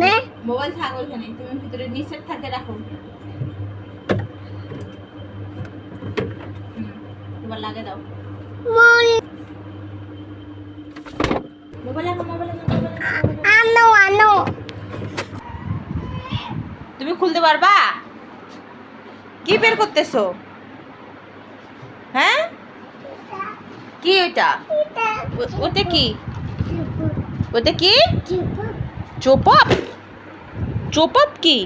নে। মোবাইল থাক ওইখানে তুমি ভিতরে নিচের থাকে রাখো। এবার লাগে দাও। মোবাইল। মোবাইল। আনো আনো তুমি খুলতে পারবা? কি বের করতেছো? হ্যাঁ? কি ওইটা? এটা। কি? ওটা কি? চিপু কি চিপু চোপপ কি?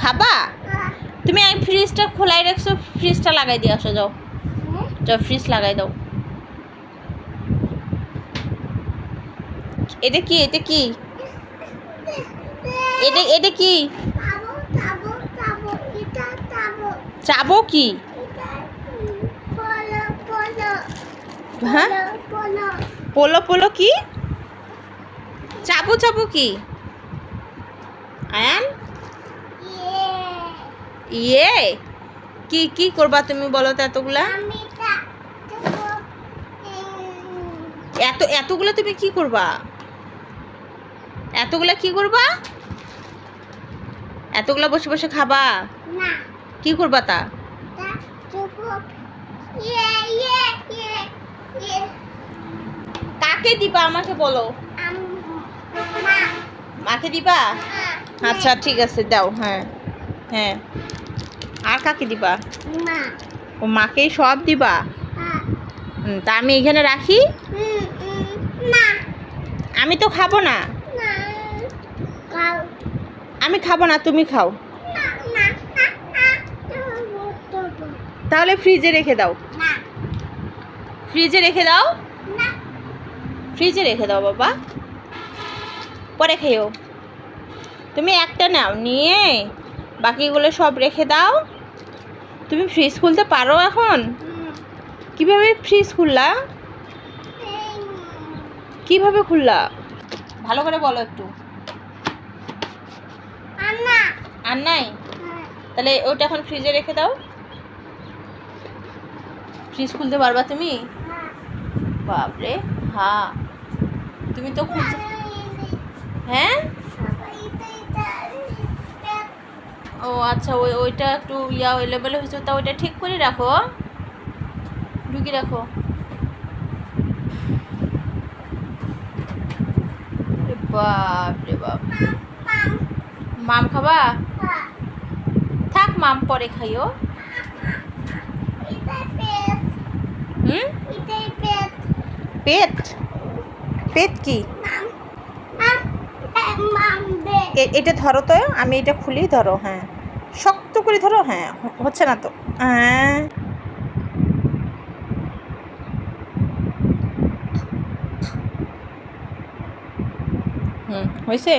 খাব? তুমি ফ্রিজটা খোলাই রাখছো ফ্রিজটা লাগাই দিয়ে আসো যাও। যাও ফ্রিজ লাগাই দাও। এটা কি এটা কি? এটা এটা কি? চাবো কি? এটা পলো পলো। হ্যাঁ? পোলো পোলো কি? চাবো চাবো কি? আয়ান? ইয়ে। কি কি করবা তুমি বলো তো এতগুলা? এত এতগুলো তুমি কি করবা? এতগুলা কি করবা? এতগুলা বসে বসে খাবা? কি করবা তা? ইয়ে ইয়ে ইয়ে। কাকে দিবা আমাকে বলো? মাকে দিবা? আচ্ছা ঠিক আছে দাও হ্যাঁ হ্যাঁ। আর কাকে দিবা? ও মাকেই সব দিবা? হ্যাঁ। তা আমি এখানে রাখি? আমি তো খাব না। আমি খাব না তুমি খাও। তাহলে ফ্রিজে রেখে দাও। ফ্রিজে রেখে দাও? ফ্রিজে রেখে দাও বাবা। পরে খেয়েও। তুমি একটা নাও নিয়ে বাকিগুলো সব রেখে দাও। তুমি ফ্রিজ খুলতে পারো এখন? কীভাবে ফ্রিজ খুললা কীভাবে খুললা? ভালো করে বলো একটু। আর নাই তাহলে ওটা এখন ফ্রিজে রেখে দাও। ফ্রিজ খুলতে পারবা তুমি? বাপরে হ্যাঁ তুমি তো খুলতে হ্যাঁ? ও আচ্ছা ওই ওইটা একটু ইয়া লেভেল হয়েছে তা ওইটা ঠিক করে রাখো। ঢুকি রাখো। বাপ রে বাপ। মাম খাবা? থাক মাম পরে খাইও। হুম? পেট? পেট কি? এটা ধরো তো আমি এটা খুলি ধরো হ্যাঁ। শক্ত করে ধরো হ্যাঁ হচ্ছে না তো। হ্যাঁ। হুম হয়েছে?